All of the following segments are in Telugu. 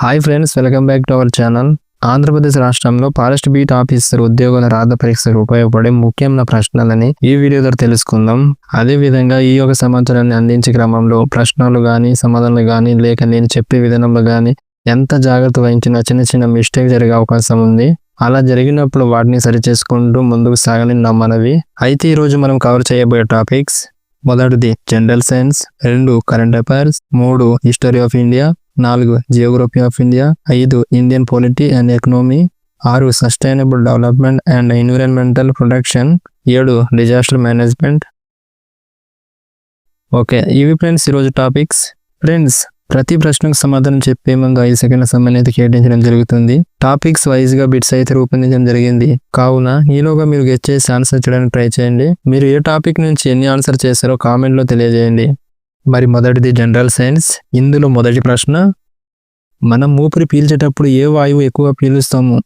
Hi friends welcome back to our channel Andhra Pradesh రాష్ట్రంలో ఫారెస్ట్ బీట్ ఆఫీసర్ ఉద్యోగుల రాత పరీక్షకు ఉపయోగపడే ముఖ్యమైన ప్రశ్నలని ఈ వీడియో ద్వారా తెలుసుకుందాం. అదే విధంగా ఈ యొక్క సమాచారాన్ని అందించే క్రమంలో ప్రశ్నలు కానీ సమాధానాలు కానీ లేక నేను చెప్పే విధానంలో కానీ ఎంత జాగ్రత్త వహించినా చిన్న చిన్న మిస్టేక్ జరిగే అవకాశం ఉంది. అలా జరిగినప్పుడు వాటిని సరిచేసుకుంటూ ముందుకు సాగాలని నా మనవి. అయితే ఈరోజు మనం కవర్ చేయబోయే టాపిక్స్ మొదటిది జనరల్ సైన్స్ రెండు కరెంట్ అఫైర్స్ మూడు హిస్టరీ ఆఫ్ ఇండియా నాలుగు జియోగ్రఫీ ఆఫ్ ఇండియా ఐదు ఇండియన్ పొలిటీ అండ్ ఎకనామీ ఆరు sustainable development and environmental protection ఏడు డిజాస్టర్ మేనేజ్మెంట్ ఓకే ఇవి ఫ్రెండ్స్ ఈరోజు టాపిక్స్ ఫ్రెండ్స్ ప్రతి ప్రశ్నకు సమాధానం చెప్పే ముందు ఐదు సెకండ్ల సమయం అయితే కేటాయించడం జరుగుతుంది. టాపిక్స్ వైజ్గా బిట్స్ అయితే రూపొందించడం జరిగింది. కావున ఈలోగా మీరు గెట్ చేసి ఆన్సర్ చేయడానికి ట్రై చేయండి. మీరు ఏ టాపిక్ నుంచి ఎన్ని ఆన్సర్ చేశారో కామెంట్లో తెలియజేయండి. మరి మొదటిది జనరల్ సైన్స్ ఇందులో మొదటి ప్రశ్న మనం ఊపిరి పీల్చేటప్పుడు ఏ వాయువు ఎక్కువ పీలుస్తాము?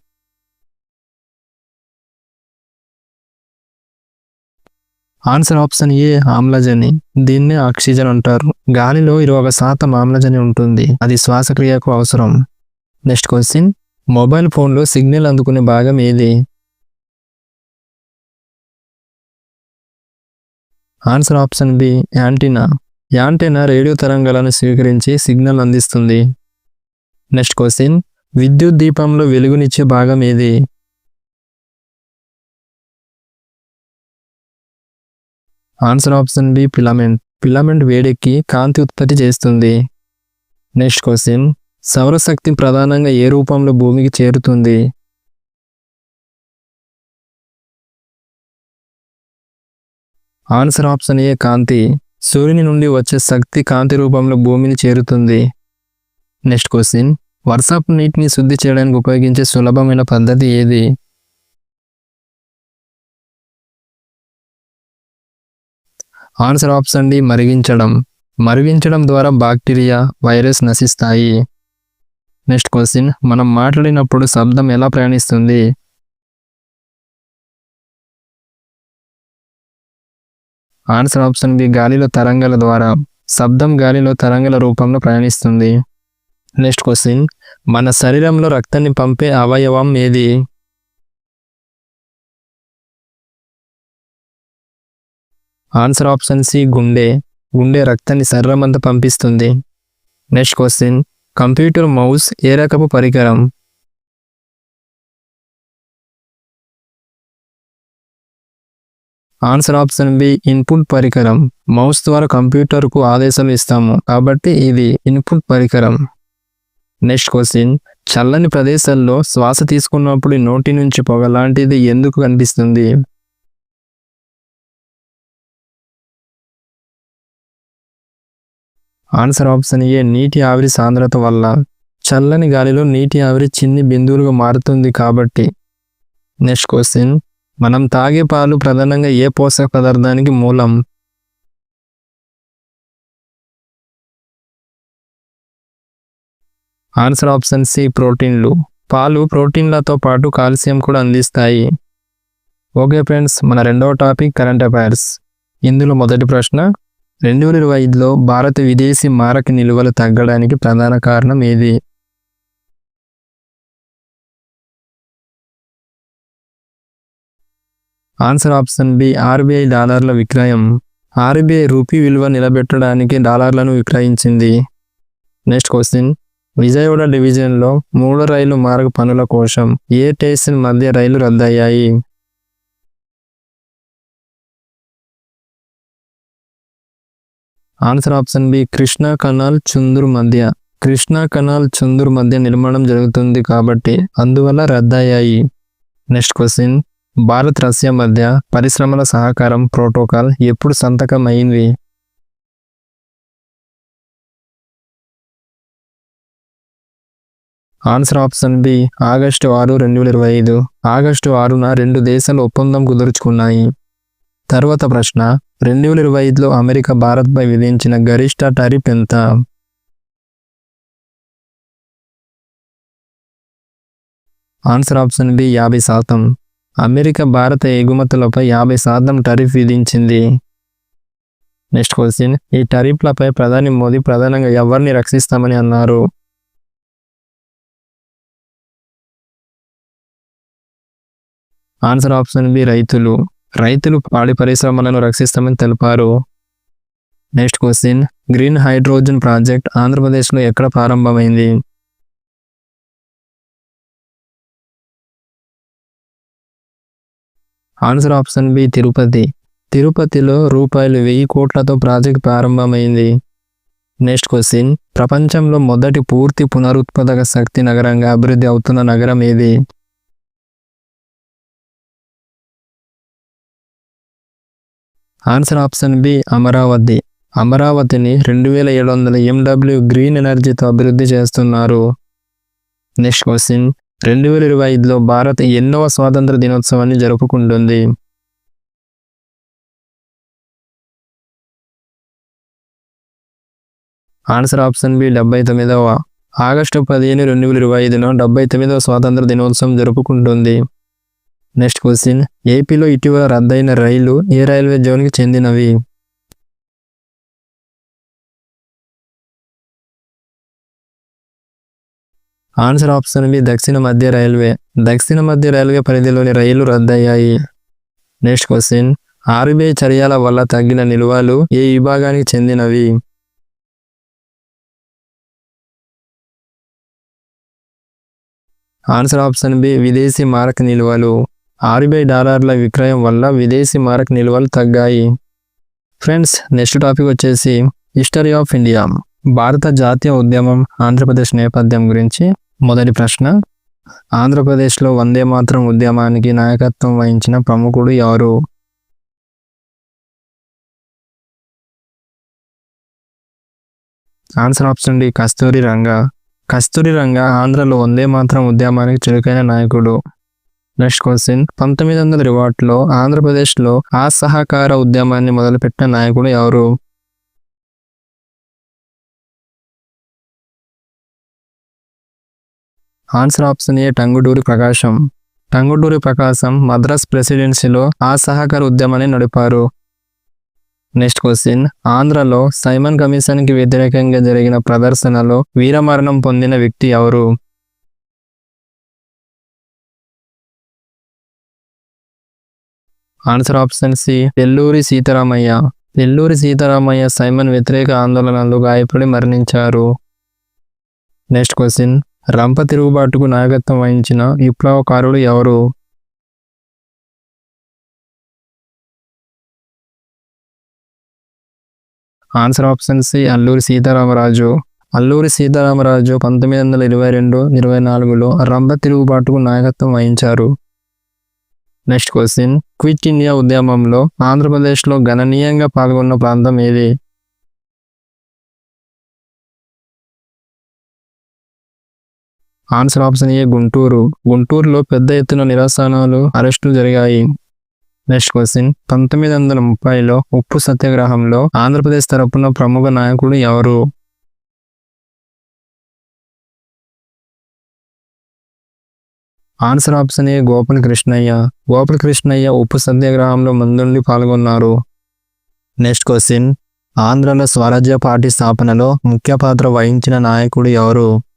ఆన్సర్ ఆప్షన్ ఏ ఆమ్లజని. దీన్నే ఆక్సిజన్ అంటారు. గాలిలో ఇరవై ఒక శాతం ఆమ్లజని ఉంటుంది. అది శ్వాసక్రియకు అవసరం. నెక్స్ట్ క్వశ్చన్ మొబైల్ ఫోన్లో సిగ్నల్ అందుకునే భాగం ఏది? Answer option B antenna antenna radio తరంగాలను స్వీకరించి సిగ్నల్ అందిస్తుంది. Next question. విద్యుత్ దీపంలో వెలుగునిచ్చే భాగం ఏది? Answer option B filament. Filament వేడెక్కి కాంతి ఉత్పత్తి చేస్తుంది. Next question. సౌరశక్తి ప్రధానంగా ఏ రూపంలో భూమికి చేరుతుంది? ఆన్సర్ ఆప్షన్ ఏ కాంతి. సూర్యుని నుండి వచ్చే శక్తి కాంతి రూపంలో భూమిని చేరుతుంది. Next question. వర్షపు నీటిని శుద్ధి చేయడానికి ఉపయోగించే సులభమైన పద్ధతి ఏది? ఆన్సర్ ఆప్షన్ డి మరిగించడం. మరిగించడం ద్వారా బాక్టీరియా వైరస్ నశిస్తాయి. Next question. మనం మాట్లాడినప్పుడు శబ్దం ఎలా ప్రయాణిస్తుంది? ఆన్సర్ ఆప్షన్ బి గాలిలో తరంగాల ద్వారా శబ్దం గాలిలో తరంగాల రూపంలో ప్రయాణిస్తుంది. నెక్స్ట్ క్వశ్చన్ మన శరీరంలో రక్తాన్ని పంపే అవయవం ఏది? ఆన్సర్ ఆప్షన్ సి గుండె. గుండె రక్తాన్ని శరీరమంతా పంపిస్తుంది. నెక్స్ట్ క్వశ్చన్ కంప్యూటర్ మౌస్ ఏ రకపు పరికరం? ఆన్సర్ ఆప్షన్ బి ఇన్పుట్ పరికరం. మౌస్ ద్వారా కంప్యూటర్కు ఆదేశాలు ఇస్తాము. కాబట్టి ఇది ఇన్పుట్ పరికరం. Next question. చల్లని ప్రదేశాల్లో శ్వాస తీసుకున్నప్పుడు నోటి నుంచి పొగ లాంటిది ఎందుకు కనిపిస్తుంది? ఆన్సర్ ఆప్షన్ ఏ నీటి ఆవిరి సాంద్రత వల్ల. చల్లని గాలిలో నీటి ఆవిరి చిన్ని బిందువులుగా మారుతుంది కాబట్టి. Next question. మనం తాగే పాలు ప్రధానంగా ఏ పోషక పదార్థానికి మూలం? ఆన్సర్ ఆప్షన్ సి ప్రోటీన్లు. పాలు ప్రోటీన్లతో పాటు కాల్షియం కూడా అందిస్తాయి. ఓకే ఫ్రెండ్స్ మన రెండవ టాపిక్ కరెంట్ అఫైర్స్. ఇందులో మొదటి ప్రశ్న రెండు వేల ఇరవై ఐదులో భారత విదేశీ మారక నిల్వలు తగ్గడానికి ప్రధాన కారణం ఏది? ఆన్సర్ ఆప్షన్ బి ఆర్బీఐ డాలర్ల విక్రయం. ఆర్బీఐ రూపీ విలువ నిలబెట్టడానికి డాలర్లను విక్రయించింది. నెక్స్ట్ క్వశ్చన్ విజయవాడ డివిజన్లో మూడు రైలు మార్గ పనుల కోసం ఏ స్టేషన్ మధ్య రైలు రద్దయ్యాయి? Answer option B Krishna canal Chundur మధ్య. కృష్ణా కనాల్ చుందూరు మధ్య నిర్మాణం జరుగుతుంది కాబట్టి అందువల్ల రద్దయ్యాయి. నెక్స్ట్ క్వశ్చన్ భారత్ రష్యా మధ్య పరిశ్రమల సహకారం ప్రోటోకాల్ ఎప్పుడు సంతకం అయింది ఆన్సర్ ఆప్షన్ బి ఆగస్టు ఆరు రెండు వేల ఇరవై ఐదు. ఆగస్టు ఆరున రెండు దేశాలు ఒప్పందం కుదుర్చుకున్నాయి. తర్వాత ప్రశ్న రెండు వేల ఇరవై ఐదులో అమెరికా భారత్పై విధించిన గరిష్ట టారిఫ్ ఎంత? ఆన్సర్ ఆప్షన్ బి యాభై శాతం. అమెరికా భారత ఎగుమతులపై యాభై శాతం టరిఫ్ విధించింది. నెక్స్ట్ క్వశ్చన్ ఈ టరిఫ్లపై ప్రధాని మోదీ ప్రధానంగా ఎవరిని రక్షిస్తామని అన్నారు? ఆన్సర్ ఆప్షన్ బి రైతులు. రైతులు పాడి పరిశ్రమలను రక్షిస్తామని తెలిపారు. Next question green hydrogen project ఆంధ్రప్రదేశ్లో ఎక్కడ ప్రారంభమైంది? ఆన్సర్ ఆప్షన్ బి తిరుపతి తిరుపతిలో రూపాయలు వెయ్యి కోట్లతో ప్రాజెక్ట్ ప్రారంభమైంది. నెక్స్ట్ క్వశ్చన్ ప్రపంచంలో మొదటి పూర్తి పునరుత్పాదక శక్తి నగరంగా అభివృద్ధి అవుతున్న నగరం ఏది? Answer option B Amaravati. అమరావతిని రెండు వేల ఏడు వందల ఎండబ్ల్యూ గ్రీన్ ఎనర్జీతో అభివృద్ధి చేస్తున్నారు. నెక్స్ట్ క్వశ్చన్ రెండు వేల ఇరవై ఐదులో భారత్ ఎన్నవ స్వాతంత్ర దినోత్సవాన్ని జరుపుకుంటుంది. ఆన్సర్ ఆప్షన్ బి డెబ్బై తొమ్మిదవ. ఆగస్టు పదిహేను రెండు వేల ఇరవై ఐదున డెబ్బై తొమ్మిదవ స్వాతంత్ర దినోత్సవం జరుపుకుంటుంది. నెక్స్ట్ క్వశ్చన్ ఏపీలో ఇటీవల రద్దయిన రైలు ఏ రైల్వే జోన్కి చెందినవి? ఆన్సర్ ఆప్షన్ బి దక్షిణ మధ్య రైల్వే దక్షిణ మధ్య రైల్వే పరిధిలోని రైళ్ళు రద్దయ్యాయి నెక్స్ట్ క్వశ్చన్ ఆర్బీఐ చర్యల వల్ల తగ్గిన నిల్వలు ఏ విభాగానికి చెందినవి ఆన్సర్ ఆప్షన్ బి విదేశీ మారక నిల్వలు ఆర్బీఐ డాలర్ల విక్రయం వల్ల విదేశీ మారక నిల్వలు తగ్గాయి ఫ్రెండ్స్ నెక్స్ట్ టాపిక్ వచ్చేసి హిస్టరీ ఆఫ్ ఇండియా భారత జాతీయ ఉద్యమం ఆంధ్రప్రదేశ్ నేపథ్యం గురించి మొదటి ప్రశ్న. ఆంధ్రప్రదేశ్లో వందే మాత్రం ఉద్యమానికి నాయకత్వం వహించిన ప్రముఖుడు ఎవరు? ఆన్సర్ ఆప్షన్ డి కస్తూరి రంగ. కస్తూరి రంగ ఆంధ్రలో వందే మాత్రం ఉద్యమానికి చురుకైన నాయకుడు. Next question. పంతొమ్మిది వందల ఇరవైలో ఆంధ్రప్రదేశ్లో అసహకార ఉద్యమాన్ని మొదలుపెట్టిన నాయకుడు ఎవరు? Answer option A Tanguturi Prakasam. Tanguturi Prakasam Madras ప్రెసిడెన్సీలో అసహకార ఉద్యమాన్ని నడిపారు. Next question. ఆంధ్రలో సైమన్ కమిషన్కి వ్యతిరేకంగా జరిగిన ప్రదర్శనలో వీరమరణం పొందిన వ్యక్తి ఎవరు? Answer option C Elluri Sitaramayya. Elluri Sitaramayya Simon వ్యతిరేక ఆందోళనలు గాయపడి మరణించారు. Next question. రంప తిరుగుబాటుకు నాయకత్వం వహించిన విప్లవకారులు ఎవరు? Answer option C Alluri Sitaramaraju. Alluri Sitaramaraju పంతొమ్మిది వందల ఇరవై రెండు ఇరవై నాలుగులో రంభ తిరుగుబాటుకు నాయకత్వం వహించారు. Next question. క్విట్ ఇండియా ఉద్యమంలో ఆంధ్రప్రదేశ్లో గణనీయంగా పాల్గొన్న ప్రాంతం ఏది? Answer option A Guntur. గుంటూరులో పెద్ద ఎత్తున నిరసనలు అరెస్టులు జరిగాయి. నెక్స్ట్ క్వశ్చన్ పంతొమ్మిది వందల ముప్పైలో ఉప్పు సత్యాగ్రహంలో ఆంధ్రప్రదేశ్ తరపున ప్రముఖ నాయకుడు ఎవరు? Answer option A Gopala Krishnayya Gopala Krishnayya ఉప్పు సత్యాగ్రహంలో ముందుండి పాల్గొన్నారు. నెక్స్ట్ క్వశ్చన్ ఆంధ్రలో స్వరాజ్య పార్టీ స్థాపనలో ముఖ్య పాత్ర వహించిన నాయకుడు ఎవరు?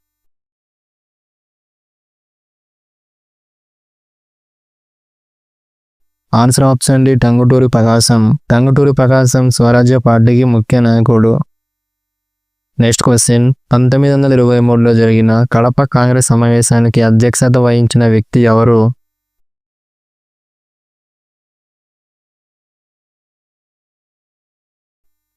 Answer option D Tanguturi Prakasam Tanguturi Prakasam Swarajya పార్టీకి ముఖ్య నాయకుడు నెక్స్ట్ క్వశ్చన్ పంతొమ్మిది వందల ఇరవై మూడులో జరిగిన కడప కాంగ్రెస్ సమావేశానికి అధ్యక్షత వహించిన వ్యక్తి ఎవరు?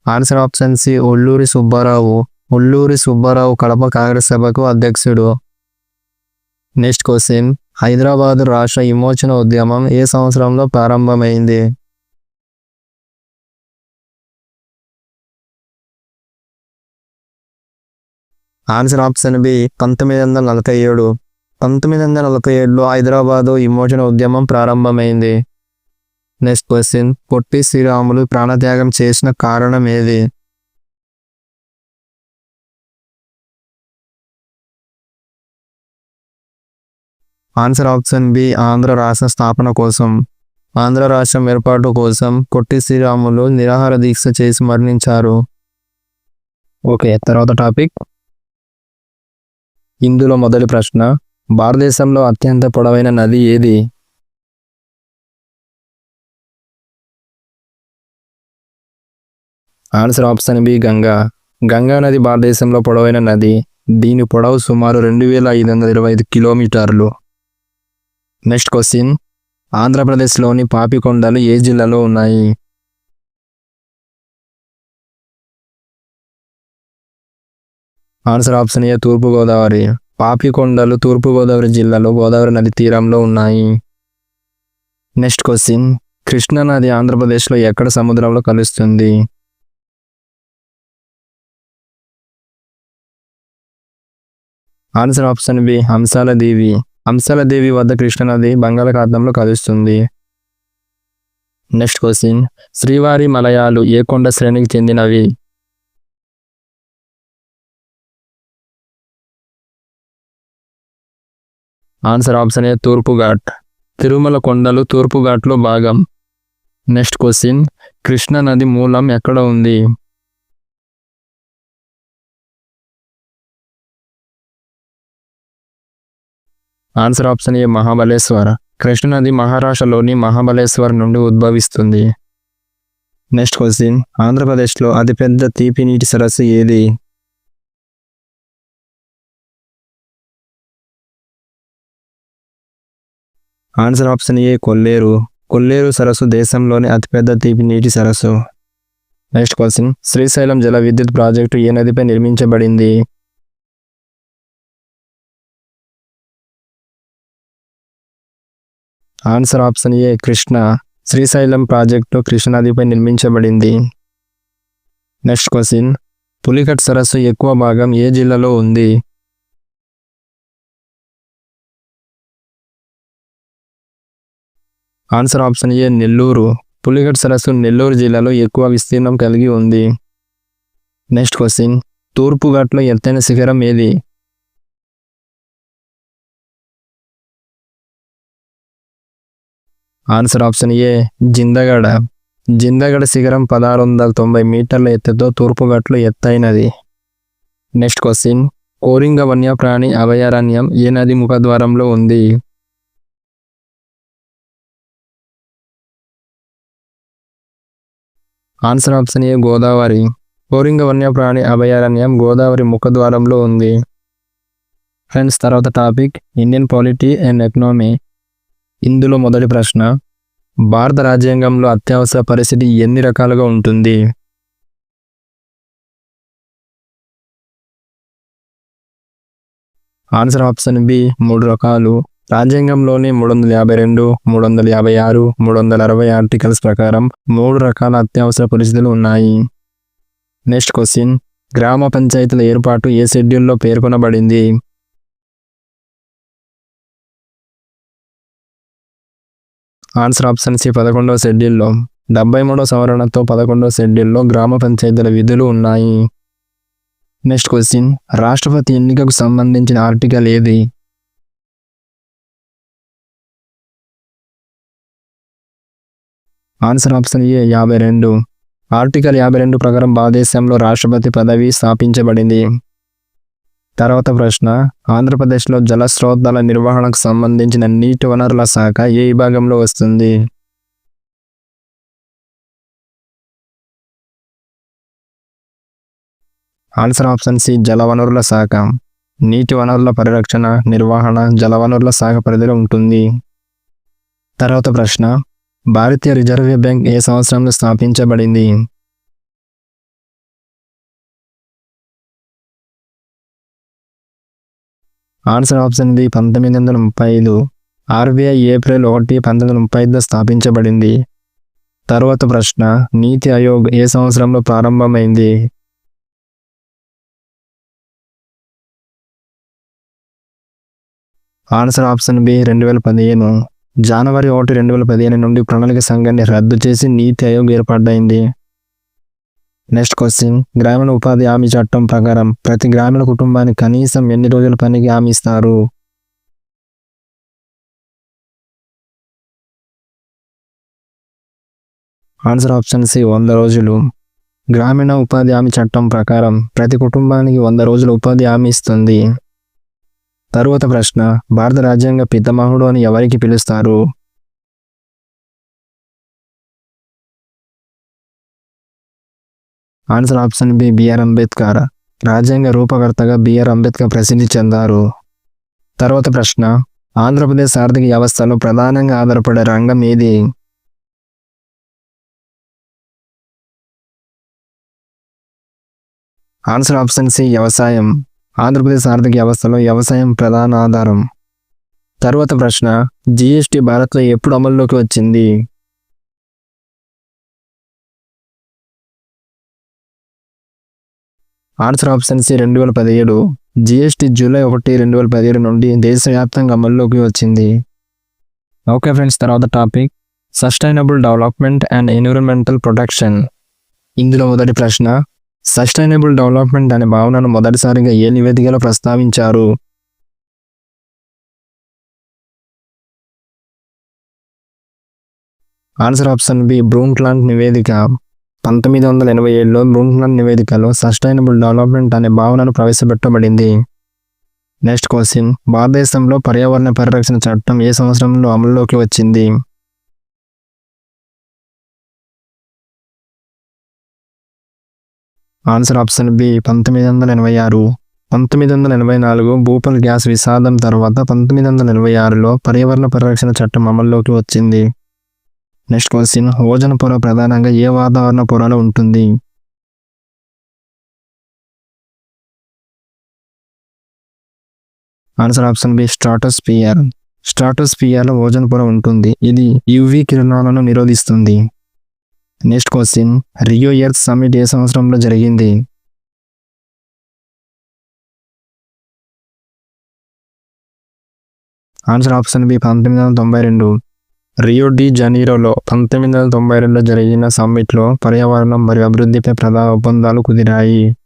Answer option C Olluri Subbarao Olluri Subbarao Kadapa Congress సభకు అధ్యక్షుడు. నెక్స్ట్ క్వశ్చన్ హైదరాబాదు రాష్ట్ర విమోచన ఉద్యమం ఏ సంవత్సరంలో ప్రారంభమైంది? ఆన్సర్ ఆప్షన్ బి పంతొమ్మిది వందల నలభై ఏడు. పంతొమ్మిది వందల నలభై ఏడులో హైదరాబాదు విమోచన ఉద్యమం ప్రారంభమైంది. నెక్స్ట్ క్వశ్చన్ పొట్టి శ్రీరాములు ప్రాణత్యాగం చేసిన కారణం ఏది? ఆన్సర్ ఆప్షన్ బి ఆంధ్ర రాష్ట్ర స్థాపన కోసం. ఆంధ్ర రాష్ట్రం ఏర్పాటు కోసం కొట్టి శ్రీరాములు నిరాహార దీక్ష చేసి మరణించారు. ఓకే తర్వాత టాపిక్. ఇందులో మొదటి ప్రశ్న భారతదేశంలో అత్యంత పొడవైన నది ఏది? Answer option B Ganga. Ganga నది భారతదేశంలో పొడవైన నది దీని పొడవు సుమారు రెండు వేల ఐదు వందల ఇరవై ఐదు కిలోమీటర్లు. నెక్స్ట్ క్వశ్చన్ ఆంధ్రప్రదేశ్లోని పాపికొండలు ఏ జిల్లాలో ఉన్నాయి? Answer option A Thoorpugodavari. Papikondalu Thoorpugodavari జిల్లాలో గోదావరి నది తీరంలో ఉన్నాయి. నెక్స్ట్ క్వశ్చన్ కృష్ణా నది ఆంధ్రప్రదేశ్లో ఎక్కడ సముద్రంలో కలుస్తుంది? Answer option B Hamsala Devi. Hamsaladevi వద్ద కృష్ణనది బంగాళాఖాతంలో కలుస్తుంది. Next question. శ్రీవారి మలయాలు ఏ కొండ శ్రేణికి చెందినవి? ఆన్సర్ ఆప్షన్ ఏ తూర్పు ఘాట్ తిరుమల కొండలు తూర్పు ఘాట్లో భాగం. Next question. కృష్ణా నది మూలం ఎక్కడ ఉంది? ఆన్సర్ ఆప్షన్ ఏ మహాబలేశ్వర కృష్ణనది మహారాష్ట్రలోని మహాబలేశ్వర్ నుండి ఉద్భవిస్తుంది. నెక్స్ట్ క్వశ్చన్ ఆంధ్రప్రదేశ్లో అతిపెద్ద తీపి నీటి సరస్సు ఏది? Answer option A Kolleru. Kolleru సరస్సు దేశంలోని అతిపెద్ద తీపి నీటి సరస్సు. నెక్స్ట్ క్వశ్చన్ శ్రీశైలం జల విద్యుత్ ప్రాజెక్టు ఏ నదిపై నిర్మించబడింది? Answer option A Krishna. Srisailam project కృష్ణానదిపై నిర్మించబడింది. Next question. పులికట్ సరస్సు ఎక్కువ భాగం ఏ జిల్లాలో ఉంది? Answer option A Nellore. Pulicat సరస్సు నెల్లూరు జిల్లాలో ఎక్కువ విస్తీర్ణం కలిగి ఉంది. Next question. తూర్పుఘాట్లో ఎత్తైన శిఖరం ఏది? ఆన్సర్ ఆప్షన్ ఏ జిందగడ జిందగడ శిఖరం పదహారు వందల తొంభై మీటర్ల ఎత్తుతో తూర్పుగట్లు ఎత్తైనది. నెక్స్ట్ క్వశ్చన్ కోరింగ వన్యప్రాణి అభయారణ్యం ఏ నది ముఖద్వారంలో ఉంది? Answer option A Godavari. Coringa వన్యప్రాణి అభయారణ్యం గోదావరి ముఖద్వారంలో ఉంది. ఫ్రెండ్స్ తర్వాత topic Indian polity and economy ఇందులో మొదటి ప్రశ్న భారత రాజ్యాంగంలో అత్యవసర పరిస్థితి ఎన్ని రకాలుగా ఉంటుంది? ఆన్సర్ ఆప్షన్ బి మూడు రకాలు. రాజ్యాంగంలోని మూడు వందల యాభై రెండు మూడు వందల యాభై ఆరు మూడు వందల అరవై ఆర్టికల్స్ ప్రకారం మూడు రకాల అత్యవసర పరిస్థితులు ఉన్నాయి. నెక్స్ట్ క్వశ్చన్ గ్రామ పంచాయతీల ఏర్పాటు ఏ షెడ్యూల్లో పేర్కొనబడింది? ఆన్సర్ ఆప్షన్ సి పదకొండవ షెడ్యూల్లో డెబ్బై మూడవ సవరణతో పదకొండవ షెడ్యూల్లో గ్రామ పంచాయతీల విధులు ఉన్నాయి. నెక్స్ట్ క్వశ్చన్ రాష్ట్రపతి ఎన్నికకు సంబంధించిన ఆర్టికల్ ఏది? ఆన్సర్ ఆప్షన్ ఏ యాభై రెండు. ఆర్టికల్ యాభై రెండు ప్రకారం భారతదేశంలో రాష్ట్రపతి పదవి స్థాపించబడింది. తర్వాత ప్రశ్న ఆంధ్రప్రదేశ్లో జల స్రోతాల నిర్వహణకు సంబంధించిన నీటి వనరుల శాఖ ఏ విభాగంలో వస్తుంది? ఆన్సర్ ఆప్షన్ సి జలవనరుల శాఖ. నీటి వనరుల పరిరక్షణ నిర్వహణ జలవనరుల శాఖ పరిధిలో ఉంటుంది. తర్వాత ప్రశ్న భారతీయ రిజర్వ్ బ్యాంక్ ఏ సంవత్సరంలో స్థాపించబడింది? ఆన్సర్ ఆప్షన్ డి పంతొమ్మిది వందల ముప్పై ఐదు. ఆర్బీఐ ఏప్రిల్ ఒకటి పంతొమ్మిది వందల ముప్పై ఐదులో స్థాపించబడింది. తర్వాత ప్రశ్న నీతి ఆయోగ్ ఏ సంవత్సరంలో ప్రారంభమైంది? ఆన్సర్ ఆప్షన్ బి రెండు వేల పదిహేను. జనవరి ఒకటి రెండు వేల పదిహేను నుండి ప్రణాళిక సంఘాన్ని రద్దు చేసి నీతి ఆయోగ్ ఏర్పడ్డైంది నెక్స్ట్ క్వశ్చన్ గ్రామీణ ఉపాధి హామీ చట్టం ప్రకారం ప్రతి గ్రామీణ కుటుంబానికి కనీసం ఎన్ని రోజుల పనికి హామీ ఇస్తారు? ఆన్సర్ ఆప్షన్ సి వంద రోజులు. గ్రామీణ ఉపాధి హామీ చట్టం ప్రకారం ప్రతి కుటుంబానికి వంద రోజుల ఉపాధి హామీ ఇస్తుంది. తరువాత ప్రశ్న భారత రాజ్యాంగ పితమహుడు అని ఎవరికి పిలుస్తారు? Answer option B B R Ambedkar. రాజ్యాంగ రూపకర్తగా బిఆర్ అంబేద్కర్ ప్రసిద్ధి చెందారు. తర్వాత ప్రశ్న ఆంధ్రప్రదేశ్ ఆర్థిక వ్యవస్థలో ప్రధానంగా ఆధారపడే రంగం ఏది? ఆన్సర్ ఆప్షన్ సి వ్యవసాయం. ఆంధ్రప్రదేశ్ ఆర్థిక వ్యవస్థలో వ్యవసాయం ప్రధాన ఆధారం. తర్వాత ప్రశ్న జిఎస్టి భారత్లో ఎప్పుడు అమల్లోకి వచ్చింది? ఆన్సర్ ఆప్షన్ సి రెండు వేల పదిహేడు. జిఎస్టి జూలై ఒకటి రెండు వేల పదిహేడు నుండి దేశవ్యాప్తంగా అమల్లోకి వచ్చింది. ఓకే ఫ్రెండ్స్ తర్వాత topic. Sustainable development and environmental protection. ఇందులో మొదటి ప్రశ్న. సస్టైనబుల్ డెవలప్మెంట్ అనే భావనను మొదటిసారిగా ఏ నివేదికలో ప్రస్తావించారు? ఆన్సర్ ఆప్షన్ బి బ్రూంట్లాండ్ నివేదిక. పంతొమ్మిది వందల ఎనభై ఏడులో బ్రూంట్లాండ్ నివేదికలో సస్టైనబుల్ డెవలప్మెంట్ అనే భావనను ప్రవేశపెట్టబడింది. Next question. భారతదేశంలో పర్యావరణ పరిరక్షణ చట్టం ఏ సంవత్సరంలో అమల్లోకి వచ్చింది? ఆన్సర్ ఆప్షన్ బి పంతొమ్మిది వందల ఎనభై ఆరు. పంతొమ్మిది వందల ఎనభై నాలుగు భూపల్ గ్యాస్ విషాదం తర్వాత పంతొమ్మిది వందల ఎనభై ఆరులో పర్యావరణ పరిరక్షణ చట్టం అమల్లోకి వచ్చింది. Next question. ఓజన్ పొర ప్రధానంగా ఏ వాతావరణ పొరలో ఉంటుంది? ఆన్సర్ ఆప్షన్ బి స్ట్రాటోస్పియర్ స్ట్రాటోస్పియర్లో ఓజన్ పొర ఉంటుంది. ఇది యువి కిరణాలను నిరోధిస్తుంది. Next question Rio Earth summit ఏ సంవత్సరంలో జరిగింది? ఆన్సర్ ఆప్షన్ బి పంతొమ్మిది వందల తొంభై రెండు. రియో డి జనీరోలో పంతొమ్మిది వందల తొంభై రెండులో జరిగిన సమ్మిట్లో పర్యావరణం మరియు అభివృద్ధిపై ప్రధాన ఒప్పందాలు కుదిరాయి.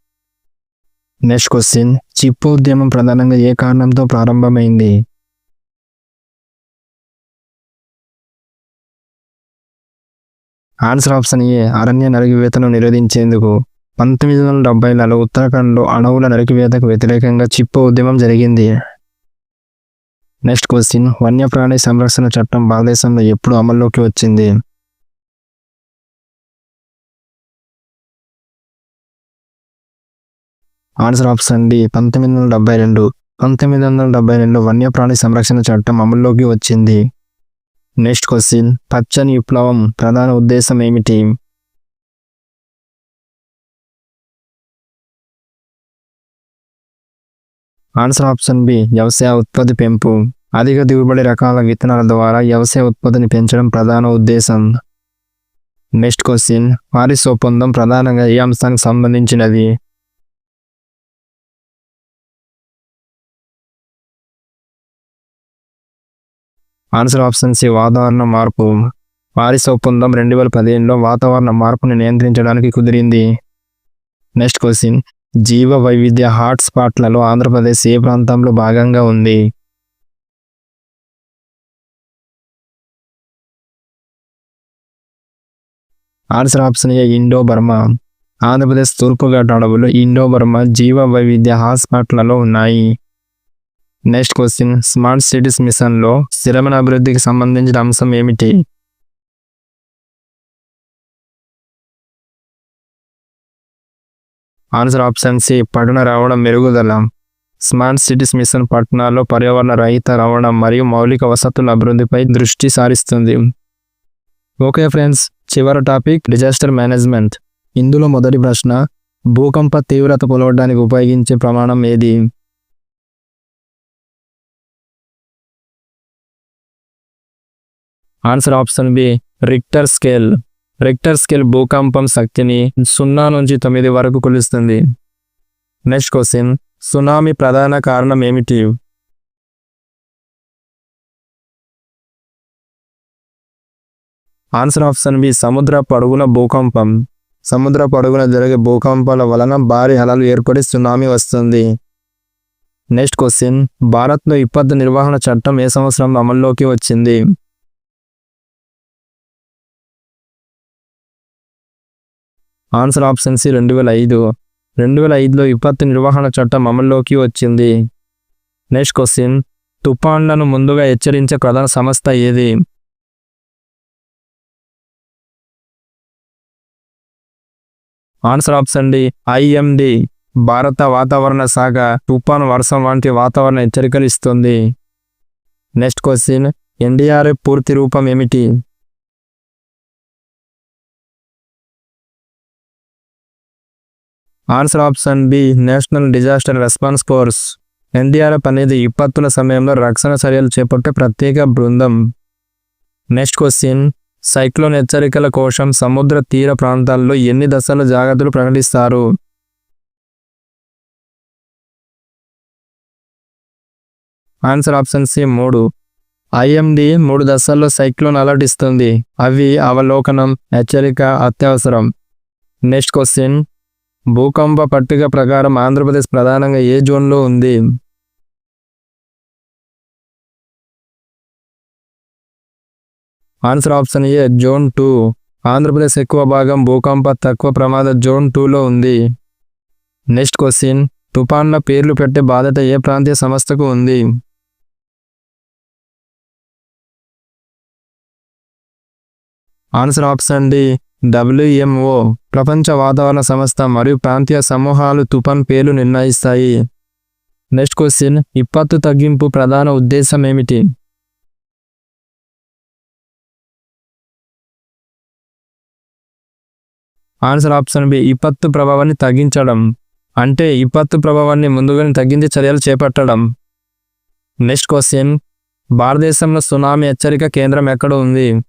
Next question. చిప్పు ఉద్యమం ప్రధానంగా ఏ కారణంతో ప్రారంభమైంది? Answer option A. అరణ్య నరికివేతను నిరోధించేందుకు. పంతొమ్మిది వందల డెబ్బైలలో ఉత్తరాఖండ్లో అణువుల నరికివేతకు వ్యతిరేకంగా చిప్పు ఉద్యమం జరిగింది. నెక్స్ట్ క్వశ్చన్ వన్యప్రాణి సంరక్షణ చట్టం భారతదేశంలో ఎప్పుడు అమల్లోకి వచ్చింది? ఆన్సర్ ఆప్షన్ డి పంతొమ్మిది వందల డెబ్బై రెండు. పంతొమ్మిది వందల డెబ్బై రెండు వన్యప్రాణి సంరక్షణ చట్టం అమల్లోకి వచ్చింది. నెక్స్ట్ క్వశ్చన్ పచ్చని విప్లవం ప్రధాన ఉద్దేశం ఏమిటి? ఆన్సర్ ఆప్షన్ బి వ్యవసాయ ఉత్పత్తి పెంపు. అధిక దిగుబడి రకాల విత్తనాల ద్వారా వ్యవసాయ ఉత్పత్తిని పెంచడం ప్రధాన ఉద్దేశం. నెక్స్ట్ క్వశ్చన్ పారిస్ ఒప్పందం ప్రధానంగా ఏ అంశానికి సంబంధించినది? ఆన్సర్ ఆప్షన్ సి వాతావరణ మార్పు. పారిస్ ఒప్పందం రెండు వేల పదిహేనులో వాతావరణ మార్పును నియంత్రించడానికి కుదిరింది. నెక్స్ట్ క్వశ్చన్ జీవ వైవిధ్య హాట్స్పాట్లలో ఆంధ్రప్రదేశ్ ఏ ప్రాంతంలో భాగంగా ఉంది? Answer option A Indo Burma. Andhra Pradesh తూర్పుగడ్డ అడవులు ఇండో బర్మా జీవ వైవిధ్య హాట్స్పాట్లలో ఉన్నాయి. Next question. స్మార్ట్ సిటీస్ మిషన్లో స్థిరమైన అభివృద్ధికి సంబంధించిన అంశం ఏమిటి? ఆన్సర్ ఆప్షన్ సి పట్టణ రావడం మెరుగుదల. స్మార్ట్ సిటీస్ మిషన్ పట్టణాల్లో పర్యావరణ రహిత రవాణా మరియు మౌలిక వసతుల అభివృద్ధిపై దృష్టి సారిస్తుంది. ఓకే ఫ్రెండ్స్ చివరి టాపిక్ డిజాస్టర్ మేనేజ్మెంట్. ఇందులో మొదటి ప్రశ్న భూకంప తీవ్రత కొలవడానికి ఉపయోగించే ప్రమాణం ఏది? Answer option B Richter scale Richter scale భూకంపం శక్తిని సున్నా నుంచి తొమ్మిది వరకు కొలుస్తుంది. నెక్స్ట్ క్వశ్చన్ సునామీ ప్రధాన కారణం ఏమిటి? ఆన్సర్ ఆప్షన్ బి సముద్ర పడుగున భూకంపం. సముద్ర పడుగున జరిగే భూకంపాల వలన భారీ అలలు ఏర్పడి సునామీ వస్తుంది. నెక్స్ట్ క్వశ్చన్ భారత్లో విపత్తు నిర్వహణ చట్టం ఏ సంవత్సరం అమల్లోకి వచ్చింది? ఆన్సర్ ఆప్షన్ సి రెండు వేల ఐదు రెండు వేల ఐదులో విపత్తు నిర్వహణ చట్టం అమల్లోకి వచ్చింది. Next question. తుఫాన్లను ముందుగా హెచ్చరించే ప్రధాన సంస్థ ఏది? Answer option D IMD. భారత వాతావరణ శాఖ తుఫాన్ వర్షం వంటి వాతావరణ హెచ్చరికలు ఇస్తుంది. Next question. ఎన్డీఆర్ఎఫ్ పూర్తి రూపం ఏమిటి? Answer option B National Disaster Response Force. NDRF అనేది విపత్తుల సమయంలో రక్షణ చర్యలు చేపట్టే ప్రత్యేక బృందం. Next question. సైక్లోన్ హెచ్చరికల కోసం సముద్ర తీర ప్రాంతాల్లో ఎన్ని దశల జాగ్రత్తలు ప్రకటిస్తారు? ఆన్సర్ ఆప్షన్ సి మూడు. ఐఎండి మూడు దశల్లో సైక్లోన్ అలర్ట్ ఇస్తుంది. అవి అవలోకనం హెచ్చరిక అత్యవసరం. Next question. భూకంప పట్టిక ప్రకారం ఆంధ్రప్రదేశ్ ప్రధానంగా ఏ జోన్లో ఉంది? Answer option A zone two. Andhra Pradesh ఎక్కువ భాగం భూకంప తక్కువ ప్రమాద జోన్ టూలో ఉంది. నెక్స్ట్ క్వశ్చన్ తుఫాన్ల పేర్లు పెట్టే బాధ్యత ఏ ప్రాంతీయ సంస్థకు ఉంది? ఆన్సర్ ఆప్షన్ డి డబ్ల్యూఎంఓ ప్రపంచ వాతావరణ సంస్థ మరియు ప్రాంతీయ సమూహాలు తుఫాన్ పేర్లు నిర్ణయిస్తాయి. నెక్స్ట్ క్వశ్చన్ విపత్తు తగ్గింపు ప్రధాన ఉద్దేశం ఏమిటి? ఆన్సర్ ఆప్షన్ బి విపత్తు ప్రభావాన్ని తగ్గించడం. అంటే విపత్తు ప్రభావాన్ని ముందుగానే తగ్గించే చర్యలు చేపట్టడం. నెక్స్ట్ క్వశ్చన్ భారతదేశంలో సునామీ హెచ్చరిక కేంద్రం ఎక్కడ ఉంది?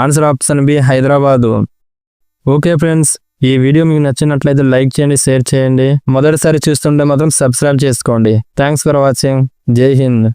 Answer option B Hyderabad. Okay friends ఈ వీడియో మీకు నచ్చినట్లయితే లైక్ చేయండి షేర్ చేయండి. మొదటిసారి చూస్తుంటే మాత్రం సబ్స్క్రైబ్ చేసుకోండి. Thanks for watching. Jai Hind.